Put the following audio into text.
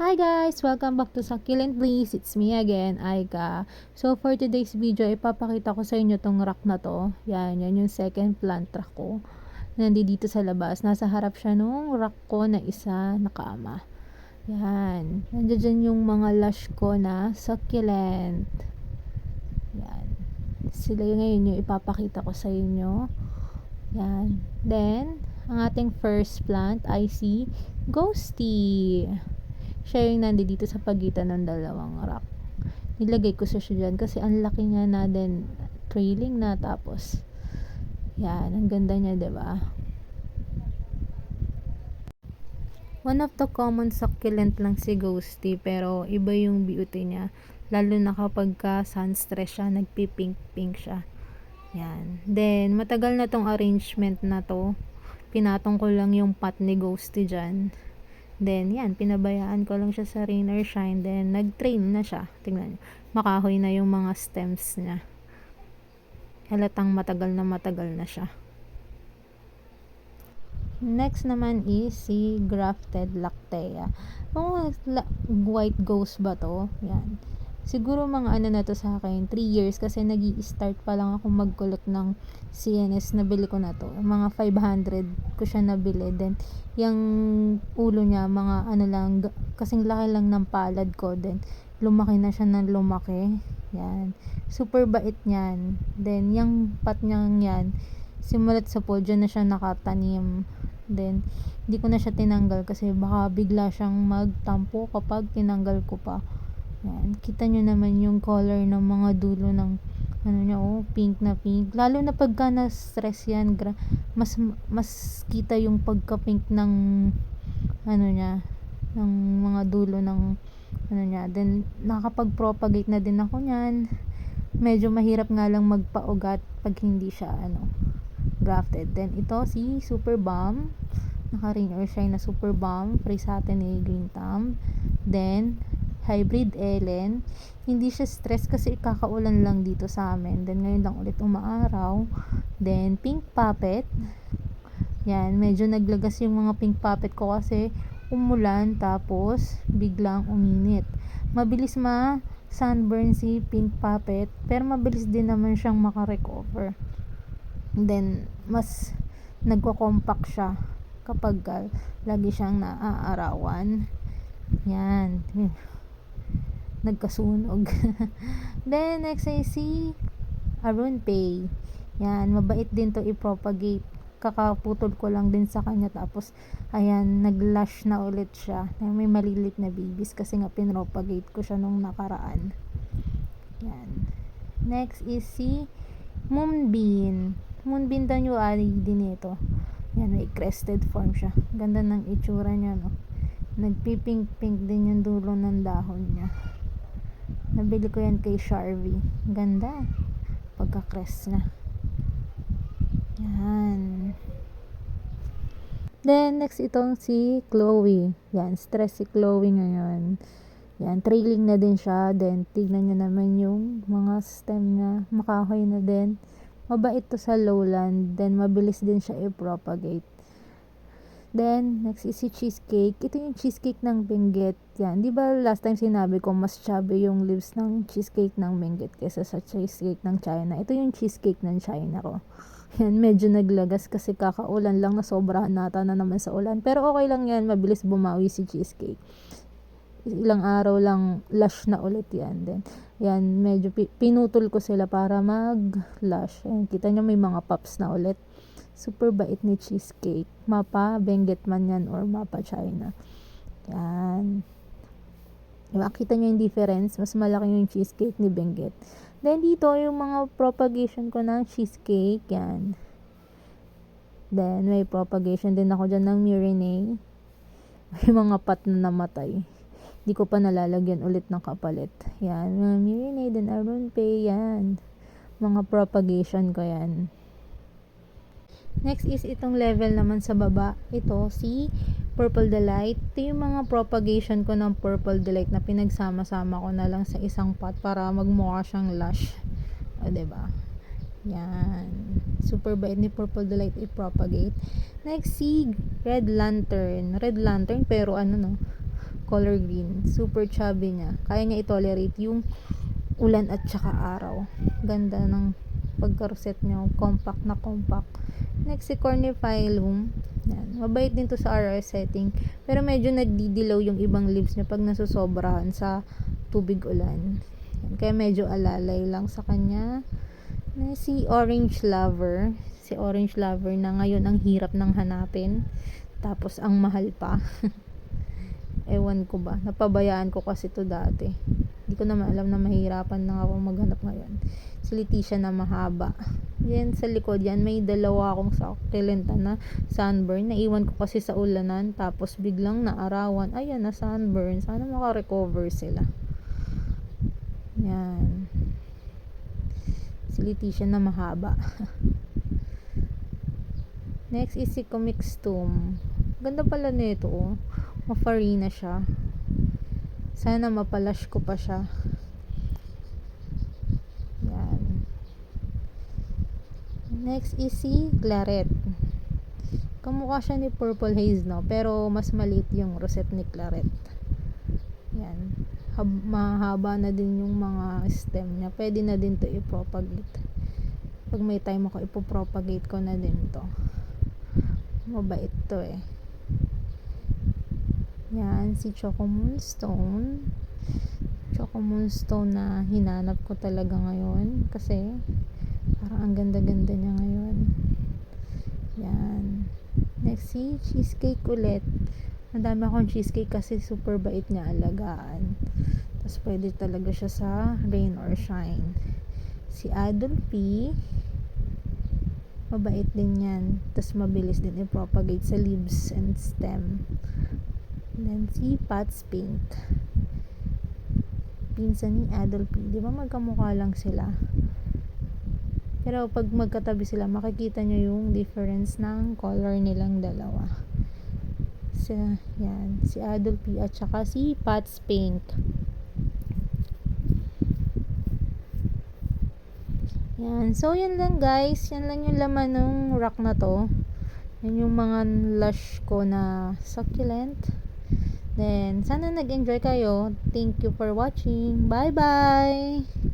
Hi guys! Welcome back to Succulent Please. It's me again, Aika. So for today's video, ipapakita ko sa inyo tong rack na to. Yan, yan yung second plant rack ko. Nandito dito sa labas. Nasa harap siya nung rack ko na isa na kama. Yan. Nandiyan yung mga lush ko na succulent. Yan. Sila yung ngayon yung ipapakita ko sa inyo. Yan. Then, ang ating first plant ay si Ghosty siya yung nandito sa pagitan ng dalawang rock. Nilagay ko siya dyan kasi ang laki niya na din trailing na tapos yan, ang ganda niya, 'di ba? One of the common succulent lang si Ghosty pero iba yung beauty niya. Lalo na kapag ka sun stress siya, nagpi-pink-pink siya. Yan. Then, matagal na tong arrangement na to. Pinatong ko lang yung pot ni Ghosty dyan. Then, yan, pinabayaan ko lang siya sa rain or shine. Then, nag-train na siya. Tingnan niyo. Makahoy na yung mga stems niya. Halatang matagal na matagal na siya. Next naman is si Grafted Lactea. Kung white ghost ba to? Yan. Siguro mga ano na to sa akin, 3 years kasi nag start pa lang ako magkulot ng CNS, nabili ko na to. Mga 500 ko siya nabili. Then, yung ulo niya, mga ano lang, kasing laki lang ng palad ko. Then, lumaki na siya ng lumaki. Yan. Super bait niyan. Then, yung pat niyang yan, simulat sa podyo na siya nakatanim. Then, hindi ko na siya tinanggal kasi baka bigla siyang magtampo kapag tinanggal ko pa. Yan. Kita nyo naman yung color ng mga dulo ng ano niya, oh, pink na pink. Lalo na pagka na-stress yan, gra- mas, mas kita yung pagka-pink ng ano niya, ng mga dulo ng ano niya. Then, nakakapag-propagate na din ako niyan. Medyo mahirap nga lang magpaugat pag hindi siya, ano, grafted. Then, ito si Super Bomb. Naka-rain or shine na Super Bomb. Free sa atin ni Green Thumb. Then, hybrid Ellen. Hindi siya stress kasi kakaulan lang dito sa amin. Then ngayon lang ulit umaaraw. Then pink puppet. Yan, medyo naglagas yung mga pink puppet ko kasi umulan tapos biglang uminit. Mabilis ma sunburn si pink puppet pero mabilis din naman siyang makarecover. Then mas nagko-compact siya kapag lagi siyang naaarawan. Yan nagkasunog. Then, next ay si Arun Pay. Yan, mabait din to i-propagate. Kakaputol ko lang din sa kanya. Tapos, ayan, nag-lash na ulit siya. May malilit na babies kasi nga pinropagate ko siya nung nakaraan. Yan. Next is si Moonbeam. Moonbeam daw yung ali din ito. Yan, may crested form siya. Ganda ng itsura niya, no? Nagpipink-pink din yung dulo ng dahon niya. Nabili ko yan kay Sharvie. Ganda. Pagka-crest na. Yan. Then, next itong si Chloe. Yan, stress si Chloe ngayon. Yan, trailing na din siya. Then, tignan nyo naman yung mga stem niya. Makahoy na din. Mabait to sa lowland. Then, mabilis din siya i-propagate. Then, next is si cheesecake. Ito yung cheesecake ng Benguet. Yan. Di ba last time sinabi ko, mas chubby yung leaves ng cheesecake ng Benguet kaysa sa cheesecake ng China. Ito yung cheesecake ng China ko. Yan, medyo naglagas kasi kakaulan lang na sobrahan nata na naman sa ulan. Pero okay lang yan, mabilis bumawi si cheesecake. Ilang araw lang lush na ulit yan. Then, yan, medyo pinutol ko sila para mag-lush. Yan, kita nyo may mga pops na ulit. Super bait ni cheesecake. Mapa Benguet man yan or mapa China. Yan. Diba? Kita nyo yung difference. Mas malaki yung cheesecake ni Benguet. Then, dito, yung mga propagation ko ng cheesecake. Yan. Then, may propagation din ako dyan ng Murine. May mga pat na namatay. Hindi ko pa nalalagyan ulit ng kapalit. Yan. Mga Murine, then Arun Pay. Yan. Mga propagation ko yan. Next is itong level naman sa baba. Ito si Purple Delight. Ito yung mga propagation ko ng Purple Delight na pinagsama-sama ko na lang sa isang pot para magmukha siyang lush. O, ba diba? Yan. Super bait ni Purple Delight i-propagate. Next si Red Lantern. Red Lantern pero ano no, color green. Super chubby niya. Kaya niya i-tolerate yung ulan at saka araw. Ganda ng pagka-rosette niya. Compact na compact. Next, si Cornifilum. Yan. Mabait din to sa RS setting. Pero medyo nagdidilaw yung ibang leaves niya pag nasusobrahan sa tubig ulan. Yan. Kaya medyo alalay lang sa kanya. Na si Orange Lover. Si Orange Lover na ngayon ang hirap ng hanapin. Tapos ang mahal pa. Ewan ko ba. Napabayaan ko kasi to dati. Ko naman alam na mahirapan na ako maghanap ngayon. Si Leticia na mahaba. Yan sa likod yan. May dalawa akong succulenta na sunburn. Naiwan ko kasi sa ulanan. Tapos biglang naarawan. Ayan na sunburn. Sana makarecover sila. Yan. Si Leticia na mahaba. Next is si Comics Tomb. Ganda pala nito oh. Mafarina siya. Sana mapalash ko pa siya. Yan. Next is si Claret. Kamukha siya ni Purple Haze, no? Pero mas maliit yung rosette ni Claret. Yan. Hab- mahaba na din yung mga stem niya. Pwede na din to i-propagate. Pag may time ako, ipopropagate ko na din to. Mabait to eh. Yan, si Choco Moonstone. Choco Moonstone na hinanap ko talaga ngayon. Kasi, parang ang ganda-ganda niya ngayon. Yan. Next, si Cheesecake ulit. Madami akong cheesecake kasi super bait niya alagaan. Tapos, pwede talaga siya sa rain or shine. Si Adol P. Mabait din yan. Tapos, mabilis din i-propagate sa leaves and stem. And then, si Pat's Pink. Pinsan ni Adol P. Di ba magkamukha lang sila? Pero pag magkatabi sila, makikita nyo yung difference ng color nilang dalawa. Si, yan, si Adol P at saka si Pat's Pink. Yan. So, yan lang guys. Yan lang yung laman ng rack na to. Yan yung mga lush ko na succulent. Then, sana nag-enjoy kayo. Thank you for watching. Bye-bye!